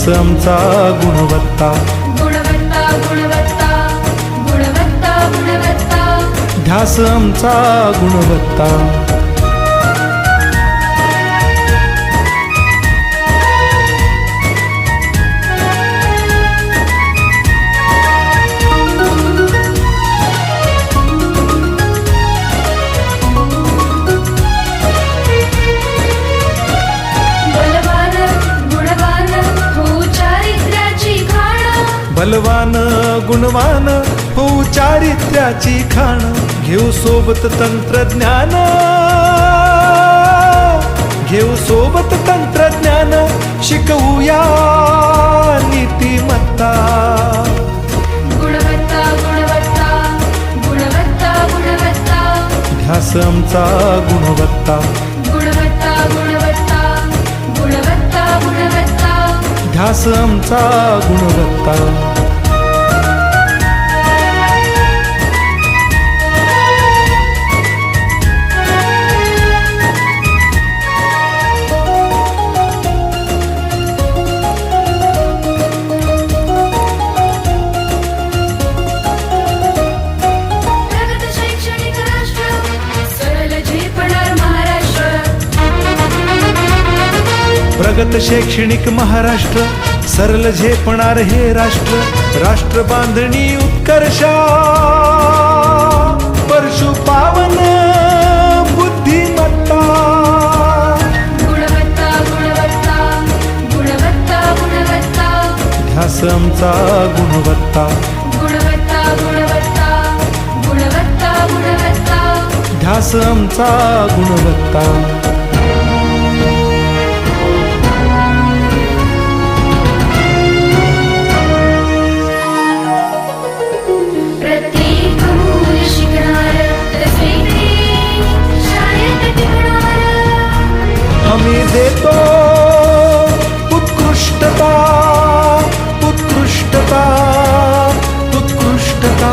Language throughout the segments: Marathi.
ध्यास आमचा गुणवत्ता. गुणवत्ता गुणवत्ता गुणवत्ता गुणवत्ता. ध्यास आमचा गुणवत्ता. बलवान गुणवान हो चारित्र्याची खाण घेऊ सोबत तंत्रज्ञान. घेऊ सोबत तंत्रज्ञान शिकवूया नीतिमत्ता. गुणवत्ता गुणवत्ता गुणवत्ता गुणवत्ता. ध्यास आमचा गुणवत्ता. गुणवत्ता गुणवत्ता गुणवत्ता गुणवत्ता. ध्यास आमचा गुणवत्ता. प्रगत शैक्षणिक महाराष्ट्र सरल झेपणार हे राष्ट्र राष्ट्र बांधणी उत्कर्षा. परशु पावन बुद्धिमत्ता. गुणवत्ता गुणवत्ता गुणवत्ता गुणवत्ता. ध्यास आमचा गुणवत्ता. गुणवत्ता गुणवत्ता गुणवत्ता गुणवत्ता. ध्यास आमचा गुणवत्ता. देतो. उत्कृष्टता उत्कृष्टता उत्कृष्टता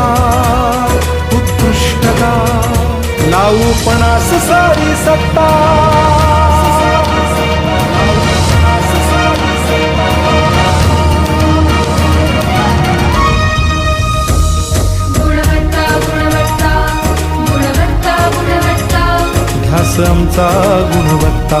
उत्कृष्टता. नाऊपणास सारी सत्ता. आमचा गुणवत्ता.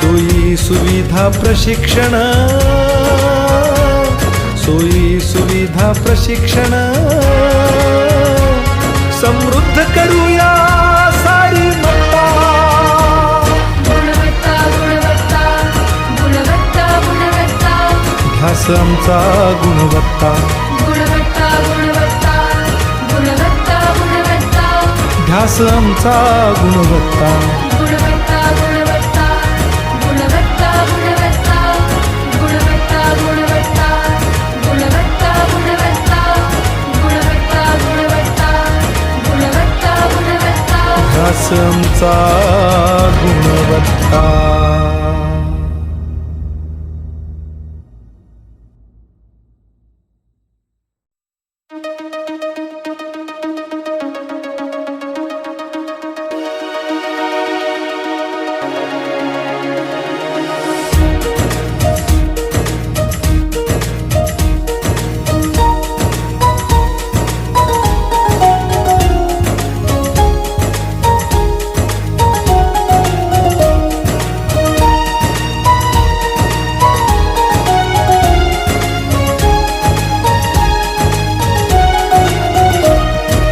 सोयी सुविधा प्रशिक्षण. सोयी सुविधा प्रशिक्षण. समृद्ध करूया सारी मत्ता. गुणवत्ता गुणवत्ता गुणवत्ता गुणवत्ता. ध्यास आमचा ध्यास गुणवत्ता. गुणवत्ता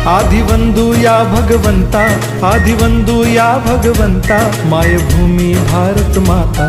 आदिवंदू या भगवंता आदिवंदू या भगवंता मायभूमी भारत माता।